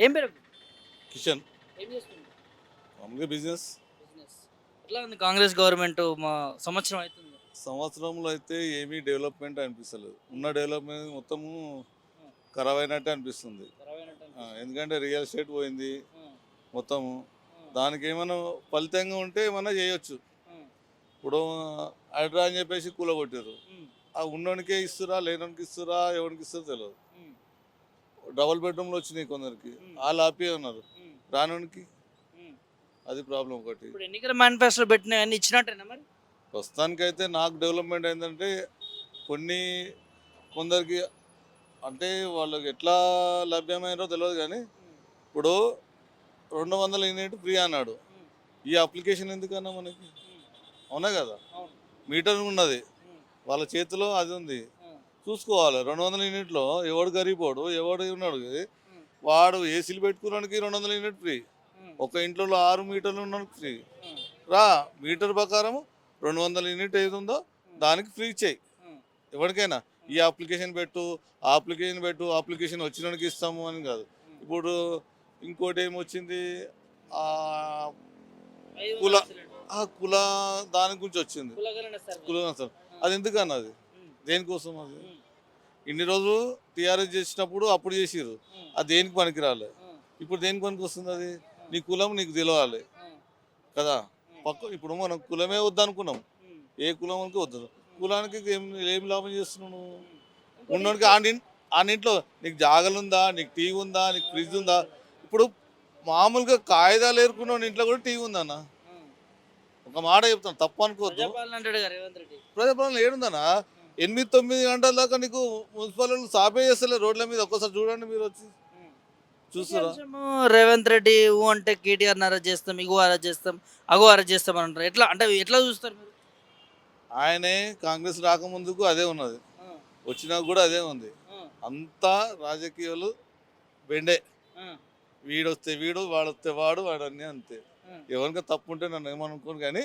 ఏం పేరు? కిషన్. ఏం మామూలుగా బిజినెస్. బిజినెస్. ఎట్లా ఉంది కాంగ్రెస్ గవర్నమెంట్? మా సంవత్సరం అవుతుంది. సంవత్సరంలో అయితే ఏమీ డెవలప్మెంట్ అనిపిస్తలేదు. ఉన్న డెవలప్మెంట్ మొత్తము ఖరాబ్ అయినట్టే అనిపిస్తుంది. ఆ, ఎందుకంటే రియల్ ఎస్టేట్ పోయింది మొత్తము. దానికి ఏమైనా ఫలితంగా ఉంటే ఏమైనా చేయొచ్చు. ఇప్పుడు హైడ్రా అని చెప్పేసి కూలగొట్టారు ఆ ఉన్నోనికే ఇస్తురా లేనోనికి ఇస్తురా ఎవరికి ఇస్తారో తెలియదు డబుల్ బెడ్రూమ్లు వచ్చినాయి కొందరికి. వాళ్ళు హ్యాపీ ఉన్నారు. రానోనికి అది ప్రాబ్లం ఒకటి. ఇప్పుడు ఎన్నికల మేనిఫెస్టో పెట్టిన అన్ని ఇచ్చినట్టేనా మరి? ప్రస్తుతానికైతే నాకు డెవలప్మెంట్ అయిందంటే కొన్ని కొందరికి అంటే వాళ్ళకి ఎట్లా లభ్యమైనో తెలియదు కానీ ఇప్పుడు రెండు వందల యూనిట్ ఫ్రీ అన్నాడు. ఈ అప్లికేషన్ ఎందుకన్నా మనకి? అవునా కదా. మీటర్ ఉన్నది. వాళ్ళ చేతిలో అది ఉంది. చూసుకోవాలి. రెండు వందల యూనిట్లో ఎవడు గరీబోడు ఎవడు ఉన్నాడు? వాడు ఏసీలు పెట్టుకోవడానికి రెండు వందల యూనిట్ ఫ్రీ. ఒక ఇంట్లో ఆరు మీటర్లు ఉన్నానికి ఫ్రీ. రా మీటర్ ప్రకారం రెండు వందల యూనిట్ ఏది ఉందో దానికి ఫ్రీ చేయి ఎవరికైనా ఈ అప్లికేషన్ పెట్టు ఆ అప్లికేషన్ పెట్టు అప్లికేషన్ వచ్చినోడికి ఇస్తాము అని కాదు. ఇప్పుడు ఇంకోటి ఏమొచ్చింది? కుల కుల దాని గురించి వచ్చింది. కుల సార్ అది ఎందుకన్నా అది దేనికోసం అది? ఇన్ని రోజులు టీఆర్ఎస్ చేసినప్పుడు అప్పుడు చేసిర్రు. అది దేనికి పనికి రాలే ఇప్పుడు దేనికి పనికి వస్తుంది అది? నీ కులం నీకు తెలియాలి కదా? పక్క ఇప్పుడు మనం కులమే వద్దనుకున్నాం. ఏ కులం వద్దు. కులానికి ఏం ఏం లాభం చేస్తున్నావు నువ్వు? ఉన్నోడికి ఆ నిన్- ఆ ఇంట్లో నీకు జాగలుందా నీకు టీవీ ఉందా? నీకు ఫ్రిడ్జ్ ఉందా? ఇప్పుడు మామూలుగా కాగితాలు ఏరుకున్న ఇంట్లో కూడా టీవీ ఉందన్న ఒక మాట చెప్తాను. తప్పు అనుకోవద్దు. ప్రజాపాలన ఏడుందన్నా? ఎనిమిది తొమ్మిది గంటల దాకా నీకు మున్సిపల్ వాళ్ళు సాపే చేస్తలే రోడ్ల మీద. ఒక్కసారి చూడండి మీరు వచ్చి. చూస్తారా? రేవంత్ రెడ్డి ఊ అంటే కేటీఆర్ అరెస్ట్ చేస్తాం ఇగో అరెస్ట్ చేస్తాం అగో అరెస్ట్ చేస్తాం అని అంటారు. ఎట్లా అంటే ఎట్లా చూస్తారు మీరు? ఆయనే కాంగ్రెస్ రాకముందుకు అదే ఉన్నది. వచ్చినా కూడా అదే ఉంది. అంతా రాజకీయాలు బెండే. వీడొస్తే వీడు వాడొస్తే వాడు వాడన్నీ అంతే. ఎవరికైనా తప్పు ఉంటే నన్ను ఏమనుకోను కానీ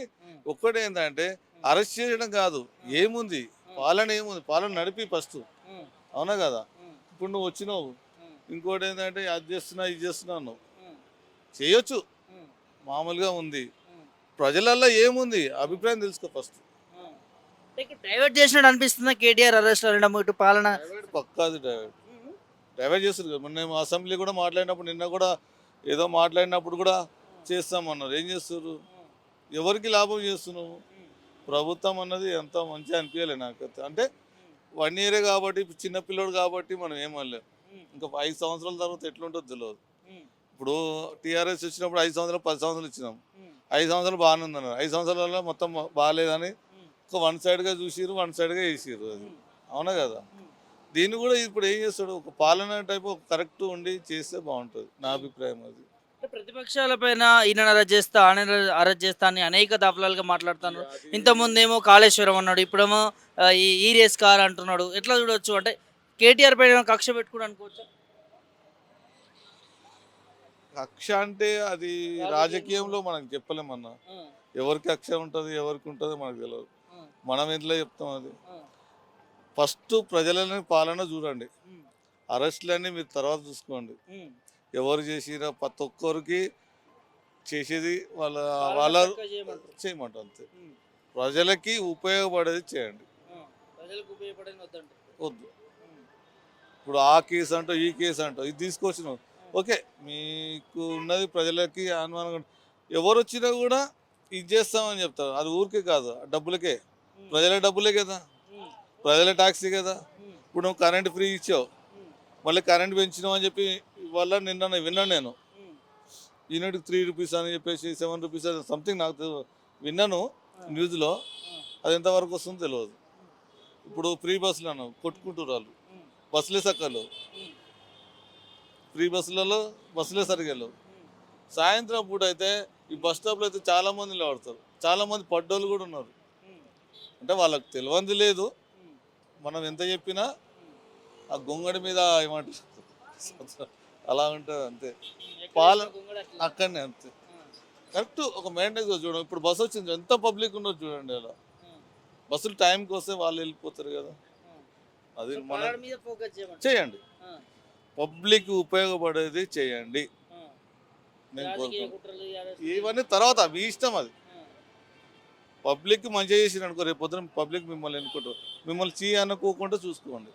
ఒక్కటే ఏంటంటే అరెస్ట్ చేయడం కాదు. ఏముంది? పాలన ఏముంది? పాలన నడిపి ఫస్ట్. అవునా కదా? ఇప్పుడు నువ్వు వచ్చినావు. ఇంకోటి ఏంటంటే అది చేస్తున్నా ఇది చేస్తున్నా అన్నావు. చేయొచ్చు. మామూలుగా ఉంది. ప్రజలల్లో ఏముంది? అభిప్రాయం తెలుసుకో ఫస్ట్. డైవర్ట్ చేసినట్టు అనిపిస్తుందా? కేటీఆర్ అరెస్ట్ అనడం ఇటు పాలన? పక్కాది డైవర్ట్. డైవర్ట్ చేస్తారు కదా. మొన్న అసెంబ్లీ కూడా మాట్లాడినప్పుడు నిన్న కూడా ఏదో మాట్లాడినప్పుడు కూడా చేస్తామన్నారు. ఏం చేస్తారు? ఎవరికి లాభం చేస్తున్నావు? ప్రభుత్వం అన్నది ఎంత మంచిగా అనిపించలే నాకు. అంటే వన్ ఇయరే కాబట్టి చిన్నపిల్లడు చిన్న పిల్లోడు కాబట్టి మనం ఏమనలేము ఇంకా ఐదు సంవత్సరాల తర్వాత ఎట్లుంటుందో తెలియదు ఇప్పుడు టీఆర్ఎస్ వచ్చినప్పుడు ఐదు సంవత్సరాలు పది సంవత్సరాలు ఇచ్చినాం. ఐదు సంవత్సరాలు బాగానే ఉందన్నారు. ఐదు సంవత్సరాల మొత్తం బాగాలేదని ఒక వన్ సైడ్గా చూసిరు వన్ సైడ్గా వేసిరు అది. అవునా కదా? దీన్ని కూడా ఇప్పుడు ఏం చేస్తాడు? ఒక పాలన టైప్ ఒక కరెక్ట్ ఉండి చేస్తే బాగుంటుంది నా అభిప్రాయం అది. ప్రతిపక్షాల పైన ఈయన అరెస్ట్ చేస్తా ఆయన అరెస్ట్ చేస్తా అని అనేక దఫలాలుగా మాట్లాడుతాను ఇంతకుముందు ఏమో కాళేశ్వరం అన్నాడు ఇప్పుడేమో ఈ ఈ రేస్ కార్ అంటున్నాడు. ఎట్లా చూడొచ్చు? అంటే కేటీఆర్ పైన కక్ష పెట్టుకుని అనుకోవచ్చా? కక్ష అంటే అది రాజకీయంలో మనకు చెప్పలేమన్నా. ఎవరికి కక్ష ఉంటుంది ఎవరికి ఉంటుందో మనకు తెలియదు మనం ఎట్లా చెప్తాం అది? ఫస్ట్ ప్రజలని పాలన చూడండి. అరెస్టులన్నీ మీరు తర్వాత చూసుకోండి. ఎవరు చేసినా ప్రతి ఒక్కరికి చేసేది వాళ్ళ వాళ్ళ చేయమంటారు. అంతే. ప్రజలకి ఉపయోగపడేది చేయండి. వద్దు. ఇప్పుడు ఆ కేసు అంటూ ఈ కేసు అంటూ ఇది తీసుకొచ్చినావు ఓకే మీకు ఉన్నది ప్రజలకి అనుమానం ఎవరు వచ్చినా కూడా ఇది చేస్తామని చెప్తారు. అది ఊరికే కాదు డబ్బులకే. ప్రజల డబ్బులే కదా. ప్రజల ట్యాక్సీ కదా. ఇప్పుడు నువ్వు కరెంట్ ఫ్రీ ఇచ్చావు. మళ్ళీ కరెంట్ పెంచినావు అని చెప్పి ఇవాళ నిన్న విన్నాను నేను. యూనిట్కి త్రీ రూపీస్ అని చెప్పేసి సెవెన్ రూపీస్ అని సంథింగ్ నాకు విన్నాను న్యూస్లో. అది ఎంతవరకు వస్తుందో తెలియదు ఇప్పుడు ఫ్రీ బస్సులు అన్నావు కొట్టుకుంటారు వాళ్ళు. బస్సులే సక్కలు ఫ్రీ బస్సులలో బస్సులే సరిగా వెళ్ళవు సాయంత్రం పూట అయితే ఈ బస్ స్టాప్లో అయితే చాలా మంది నిలబడతారు. చాలా మంది పడ్డోళ్ళు కూడా ఉన్నారు. అంటే వాళ్ళకి తెలియంది లేదు. మనం ఎంత చెప్పినా ఆ గొంగడి మీద ఏమంటారు? అలా ఉంటుంది అంతే. పాల- అక్కడనే అంతే. కరెక్ట్ ఒక మెయింటెనెన్స్ చూడండి ఇప్పుడు బస్సు వచ్చింది ఎంత పబ్లిక్ ఉన్నది చూడండి అలా. బస్సులు టైంకి వస్తే వాళ్ళు వెళ్ళిపోతారు కదా. అది మన చేయండి. పబ్లిక్ ఉపయోగపడేది చేయండి. నేను ఇవన్నీ- ఇవన్నీ తర్వాత మీ ఇష్టం అది. పబ్లిక్ మంచిగా చేసిన అనుకో రేపు పొద్దున పబ్లిక్ మిమ్మల్ని ఎన్నుకుంటారు. మిమ్మల్ని చీ అనుకోకుండా చూసుకోండి.